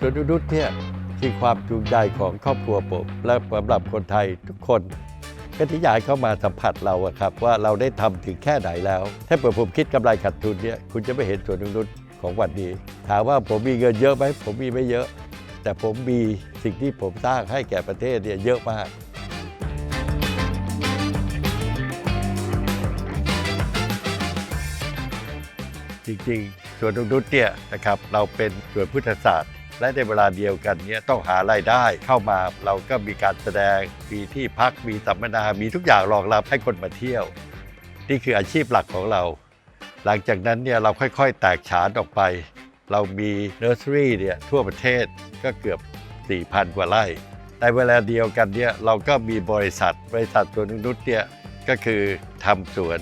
สวนนุชเนี่ยคือความจูงใจของครอบครัวผมและสำหรับคนไทยทุกคนก็ที่อยากให้เข้ามาสัมผัสเราอะครับ ว่าเราได้ทำถึงแค่ไหนแล้ว ถ้าเปิดผมคิดกำไรขาดทุนเนี่ยคุณจะไม่เห็นสวนนุชของวันนี้ ถามว่าผมมีเงินเยอะไหมผมมีไม่เยอะ แต่ผมมีสิ่งที่ผมสร้างให้แก่ประเทศเนี่ยเยอะมากจริงๆสวนนกนุชเนี่ยนะครับเราเป็นสวนพุทธศาสตร์ และในเวลาเดียวกันเนี่ยต้องหารายได้เข้ามาเราก็มีการแสดงมีที่พักมีสัมมนา มีทุกอย่างรองรับให้คนมาเที่ยว นี่คืออาชีพหลักของเรา หลังจากนั้นเนี่ยเราค่อยๆ แตกฉานออกไป เรามีเนอร์เรี่เนี่ยทั่วประเทศก็เกือบ 4,000 กว่าไร่ในเวลาเดียวกันเนี่ยเราก็มีบริษัท บริษัทสวนนกนุชเนี่ยก็คือทำสวน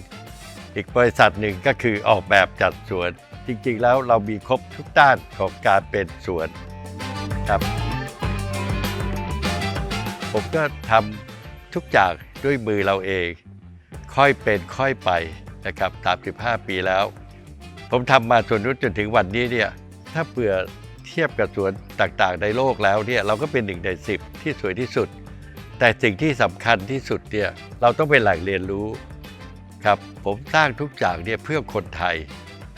อีกบริษัทหนึ่งก็คือออกแบบจัดสวน จริงๆแล้วเรามีครบทุกด้านของการเป็นสวนครับ ผมก็ทำทุกอย่างด้วยมือเราเอง ค่อยเป็นค่อยไปนะครับ35 ปีแล้ว ผมทำมาสวนนุชจนถึงวันนี้เนี่ยถ้าเผื่อเทียบกับสวนต่างๆ ในโลกแล้วเนี่ยเราก็เป็นหนึ่งในสิบที่สวยที่สุด แต่สิ่งที่สำคัญที่สุดเนี่ยเราต้องเป็นแหล่งเรียนรู้ครับ ผมสร้างทุกอย่างเนี่ยเพื่อคนไทย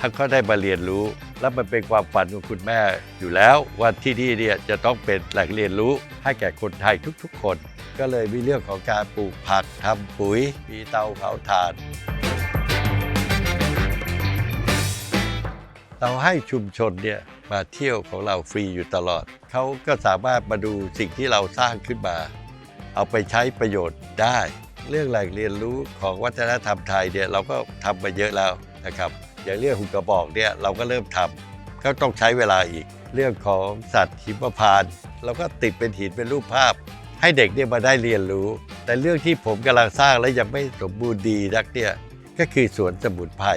ท่านก็ได้มาเรียนรู้ และมันเป็นความฝันของคุณแม่อยู่แล้วว่าที่นี่เนี่ยจะต้องเป็นแหล่งเรียนรู้ให้แก่คนไทยทุกๆ คน ก็เลยมีเรื่องของการปลูกผักทำปุ๋ย มีเตาเผาถ่านเราให้ชุมชนเนี่ยมาเที่ยวของเราฟรีอยู่ตลอด เขาก็สามารถมาดูสิ่งที่เราสร้างขึ้นมา เอาไปใช้ประโยชน์ได้ เรื่องแหล่งเรียนรู้ของวัฒนธรรมไทยเนี่ยเราก็ทำมาเยอะแล้วนะครับ อย่างเรื่องหุ่นกระบอกเนี่ยเราก็เริ่มทำก็ต้องใช้เวลาอีก เรื่องของสัตว์หิมพานต์เราก็ติดเป็นหินเป็นรูปภาพ ให้เด็กเนี่ยมาได้เรียนรู้ แต่เรื่องที่ผมกำลังสร้างและยังไม่สมบูรณ์ดีนักเนี่ยก็คือสวนสมุนไพร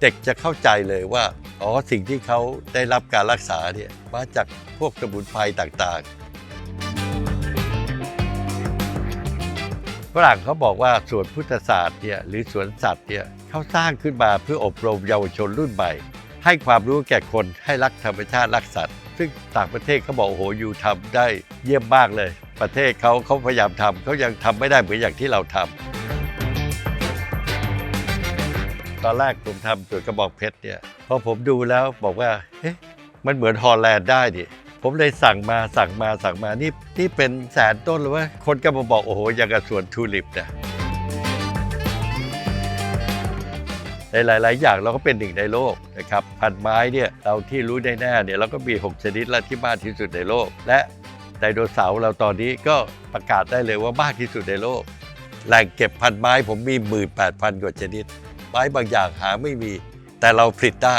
เด็กจะเข้าใจเลยว่าอ๋อสิ่งที่เขาได้รับการรักษาเนี่ยมาจากพวกสมุนไพรต่างๆ ฝรั่งเขาบอกว่าสวนพุทธศาสตร์เนี่ยหรือสวนสัตว์เนี่ยเขาสร้างขึ้นมาเพื่ออบรมเยาวชนรุ่นใหม่ ให้ความรู้แก่คนให้รักธรรมชาติรักสัตว์ ซึ่งต่างประเทศเขาบอกโอ้โหอยู่ทำได้เยี่ยมมากเลย ประเทศเขาเขาพยายามทำเขายังทำไม่ได้เหมือนอย่างที่เราทำตอนแรกผมทำสวนกระบอกเพชรเนี่ยพอผมดูแล้วบอกว่าเอ๊ะมันเหมือนฮอลแลนด์ได้ดิ ผมเลยสั่งมาสั่งมาสั่งมานี่นี่เป็นแสนต้นเลยว่าคนก็มาบอกโอ้โหอย่างกับสวนทูลิปเนี่ยในหลาย ๆ อย่างเราก็เป็นหนึ่งในโลกนะครับพันไม้เนี่ยเราที่รู้ได้แน่เนี่ยเราก็มี 6 ชนิดและที่มากที่สุดในโลก และไดโนเสาร์เราตอนนี้ก็ประกาศได้เลยว่ามากที่สุดในโลกแหล่งเก็บพันไม้ผมมี 18,000 กว่าชนิด ไม้บางอย่างหาไม่มี แต่เราผลิตได้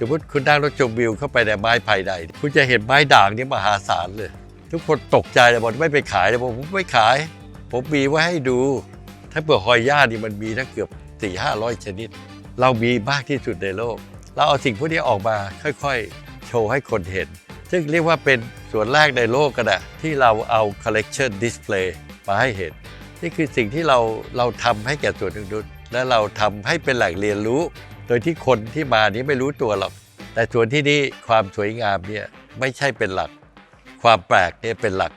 สมมติคุณนั่งรถชมวิวเข้าไปในไม้ภายในคุณจะเห็นไม้ด่างนี่มหาศาลเลย ทุกคนตกใจเลยบอกไม่ไปขายเลยบอกผมไม่ขาย ผมมีไว้ให้ดู ถ้าเผื่อหอยย่านี่มันมีทั้งเกือบ4ี่ห้าร้อยชนิด เรามีมากที่สุดในโลก เราเอาสิ่งพวกนี้ออกมาค่อยๆ โชว์ให้คนเห็น ซึ่งเรียกว่าเป็นส่วนแรกในโลกก็ได้ที่เราเอา collection display มาให้เห็น นี่คือสิ่งที่เราเราทำให้แก่สวนนกนุและเราทำให้เป็นแหล่งเรียนรู้ โดยที่คนที่มานี้ไม่รู้ตัวหรอก แต่สวนที่นี่ความสวยงามเนี่ยไม่ใช่เป็นหลัก ความแปลกเนี่ยเป็นหลัก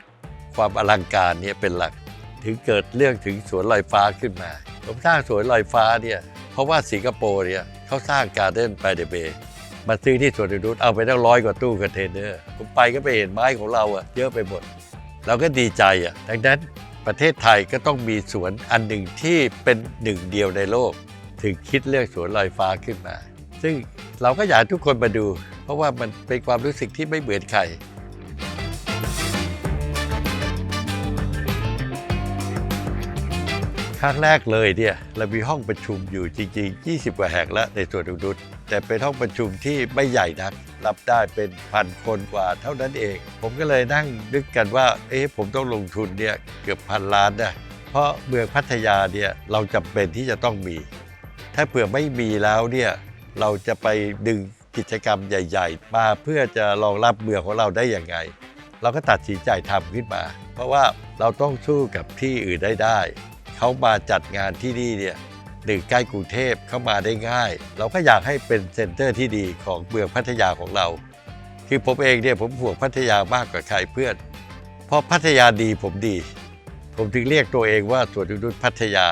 ความอลังการเนี่ยเป็นหลัก ถึงเกิดเรื่องถึงสวนลอยฟ้าขึ้นมา ผมสร้างสวนลอยฟ้าเนี่ยเพราะว่าสิงคโปร์เนี่ยเขาสร้างการ์เด้นไปเดเบมาซื้อที่สวนนกนุชเอาไปตั้งร้อยกว่าตู้คอนเทนเนอร์ผมไปก็ไปเห็นไม้ของเราอะเยอะไปหมด เราก็ดีใจอะดังนั้นประเทศไทยก็ต้องมีสวนอันหนึ่งที่เป็นหนึ่งเดียวในโลก ถึงคิดเรื่องสวนลอยฟ้าขึ้นมา ซึ่งเราก็อยากทุกคนมาดู เพราะว่ามันเป็นความรู้สึกที่ไม่เหมือนใครครั้งแรกเลยเนี่ยเรามีห้องประชุมอยู่จริง ๆ 20 กว่าแห่งแล้วในสวนดุดุษแต่เป็นห้องประชุมที่ไม่ใหญ่นัก รับได้เป็นพันคนกว่าเท่านั้นเอง ผมก็เลยนั่งนึกกันว่า เอ๊ะผมต้องลงทุนเนี่ยเกือบพันล้านนะเพราะเมืองพัทยาเนี่ยเราจำเป็นที่จะต้องมี ถ้าเผื่อไม่มีแล้วเนี่ยเราจะไปดึงกิจกรรมใหญ่ ๆ มาเพื่อจะรองรับเมืองของเราได้อย่างไง เราก็ตัดสินใจทำขึ้นมา เพราะว่าเราต้องสู้กับที่อื่นได้ได้เขามาจัดงานที่นี่เนี่ยหนึ่งใกล้กรุงเทพเข้ามาได้ง่าย เราก็อยากให้เป็นเซ็นเตอร์ที่ดีของเมืองพัทยาของเรา คือผมเองเนี่ยผมห่วงพัทยามากกว่าใครเพื่อน เพราะพัทยาดีผมดี ผมถึงเรียกตัวเองว่าสวนนกนุชพัทยา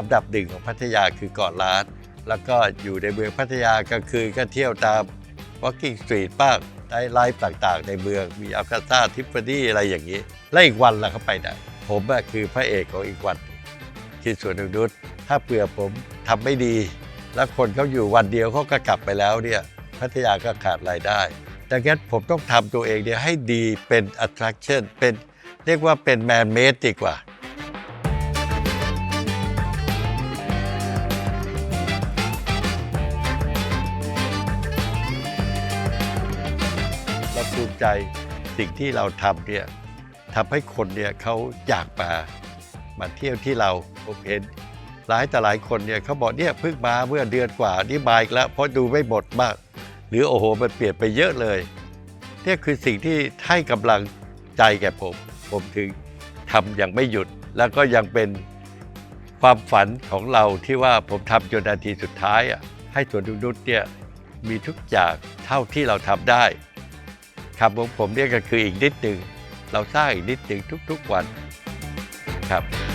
อันดับหนึ่งของพัทยาคือเกาะล้าน แล้วก็อยู่ในเมืองพัทยากลางคืนก็เที่ยวตาม Walking Street บ้างได้ไลฟ์ต่างๆ ในเมืองมีอัลคาซ่าทิฟฟานี่อะไรอย่างนี้ แล้วอีกวันล่ะเขาไปไหนผมคือพระเอกของอีกวันคือสวนนกนุชถ้าเผื่อผมทำไม่ดี แล้วคนเขาอยู่วันเดียวเขาก็กลับไปแล้วเนี่ยพัทยาก็ขาดรายได้ ดังนั้นผมต้องทำตัวเองเนี่ยให้ดีเป็น attraction เป็นเรียกว่าเป็น man made ดีกว่า ภูมิใจสิ่งที่เราทำเนี่ยทำให้คนเนี่ยเขาอยากมามาเที่ยวที่เราผมเห็นหลายแต่หลายคนเนี่ยเขาบอกเนี่ยเพิ่งมาเมื่อเดือนกว่านี่มาอีกแล้ว เพราะดูไม่หมดมาก หรือโอ้โหมันเปลี่ยนไปเยอะเลยเนี่ยคือสิ่งที่ให้กำลังใจแก่ผม ผมถึงทำอย่างไม่หยุด แล้วก็ยังเป็นความฝันของเราที่ว่าผมทำจนนาทีสุดท้ายอะให้สวนดุนุษเนี่ยมีทุกอย่างเท่าที่เราทำได้ คำของผมเนี่ยก็คืออีกนิดหนึ่งเราสร้างอีกนิดหนึ่งทุกๆวันครับ